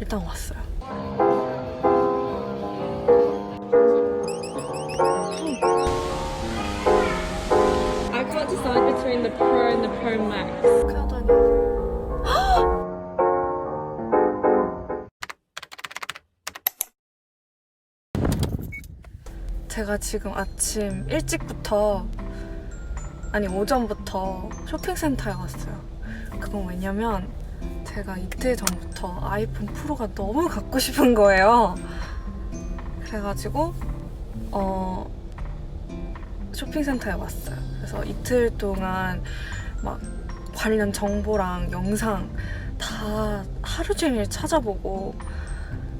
일단 왔어요. I can't decide between the Pro and the Pro Max. 그냥 다니. 제가 지금 아침 일찍부터 아니 오전부터 쇼핑센터에 왔어요. 그건 왜냐면 제가 이틀 전부터 아이폰 프로가 너무 갖고 싶은 거예요. 그래가지고 어 쇼핑센터에 왔어요. 그래서 이틀 동안 막 관련 정보랑 영상 다 하루 종일 찾아보고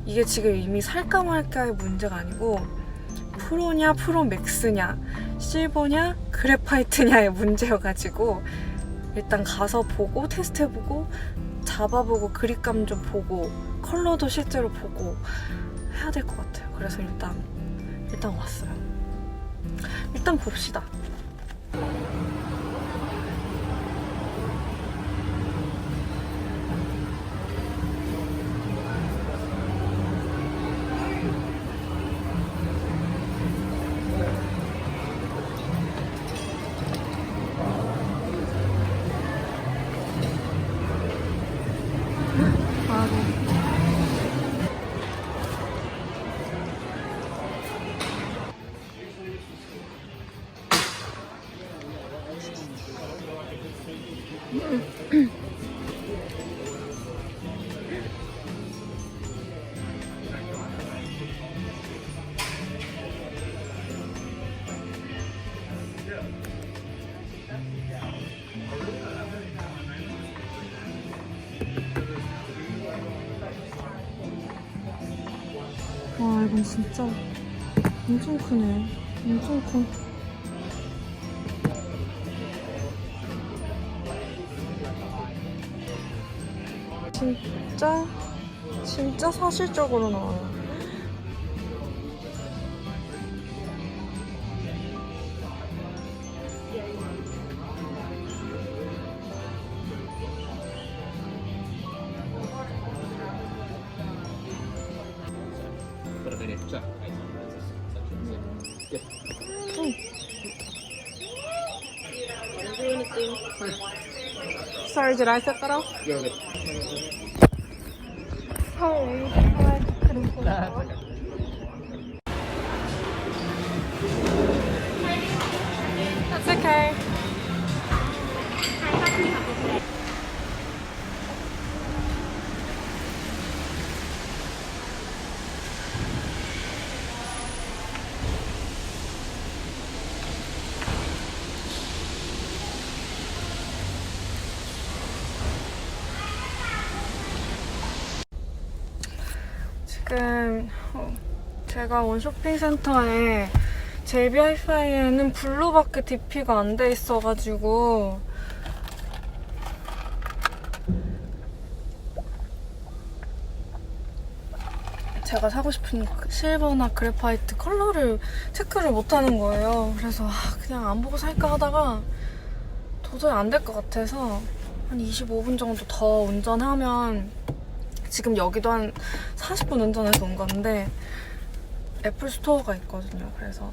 이게 지금 이미 살까 말까의 문제가 아니고 프로냐 프로 맥스냐 실버냐 그래파이트냐의 문제여가지고 일단 가서 보고 테스트해보고 잡아보고 그립감 좀 보고 컬러도 실제로 보고 해야 될 것 같아요. 그래서 일단 일단 왔어요. 일단 봅시다. 와 이건 진짜 엄청 크네. 엄청 커. 진짜 진짜 사실적으로 나와요 Sorry, did I set that off? Okay. 지금 어, 제가 온 쇼핑센터에 JB 하이파이에는 블루밖에 DP가 안 돼 있어가지고 제가 사고 싶은 그 실버나 그래파이트 컬러를 체크를 못 하는 거예요. 그래서 아, 그냥 안 보고 살까 하다가 도저히 안 될 것 같아서 한 25분 정도 더 운전하면 지금 여기도 한 40분 운전해서 온 건데 애플 스토어가 있거든요. 그래서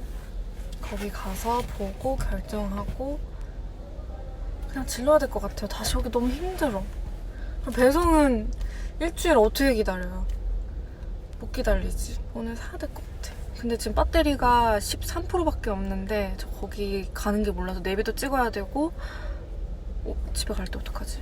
거기 가서 보고 결정하고 그냥 질러야 될 것 같아요. 다시 오기 너무 힘들어. 배송은 일주일 어떻게 기다려요? 못 기다리지. 오늘 사야 될 것 같아. 근데 지금 배터리가 13%밖에 없는데 저 거기 가는 게 몰라서 내비도 찍어야 되고 어, 집에 갈 때 어떡하지?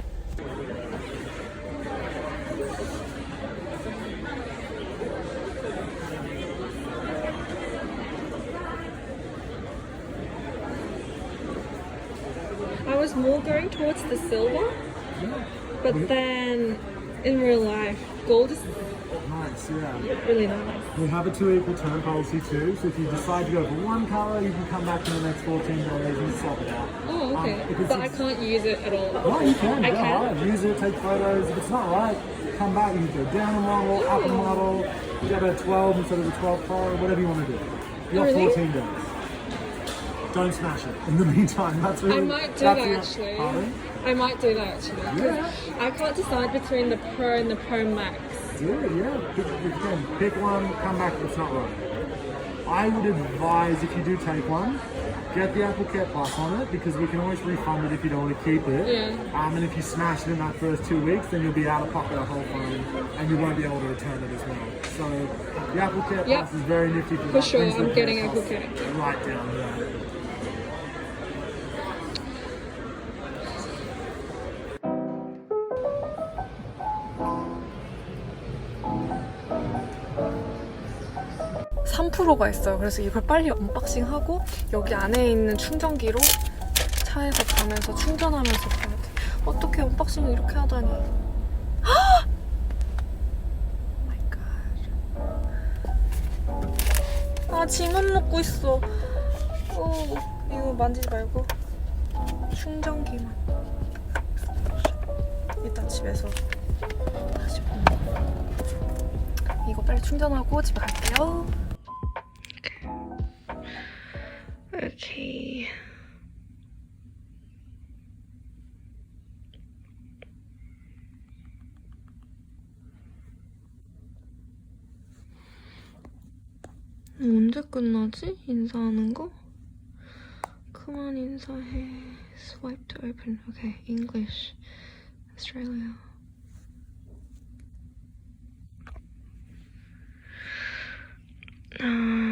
Was more going towards the silver, but then in real life, gold is Nice, yeah. really nice. We have a two equal term policy too, so if you decide to go for one colour, you can come back in the next 14 days and swap it out. Oh, okay. Um, but I can't use it at all. No, you can, I go can? use it, take photos. If it's not right, come back, you can go down a model, up a model, you get a 12 instead of a 12 Pro, whatever you want to do. You got Really? 14 days. Don't smash it. In the meantime, that's really I might do that actually. Pardon? I might do that actually. Yeah. I can't decide between the Pro and the Pro Max. do it, yeah. Pick, again, pick one, come back if it's not right. I would advise if you do take one, get the Apple Care Plus on it because we can always refund it if you don't want to keep it. Yeah. Um, and if you smash it in that first two weeks, then you'll be out of pocket a whole phone and you won't be able to return it as well. So the Apple Care Yep. Plus is very nifty for, For sure, I'm getting. Apple Care. Right down there. 3%가 있어요. 그래서 이걸 빨리 언박싱하고 여기 안에 있는 충전기로 차에서 가면서 충전하면서 가야 돼. 어떻게 언박싱을 이렇게 하다니. 갓. 아, 지만 먹고 있어. 어, 이거 만지지 말고. 충전기만. 이따 집에서 다시 보는 거. 이거 빨리 충전하고 집에 갈게요. 오케이. 언제 끝나지? 인사하는 거? 그만 인사해. Swipe to open. Okay, English. Australia. 아,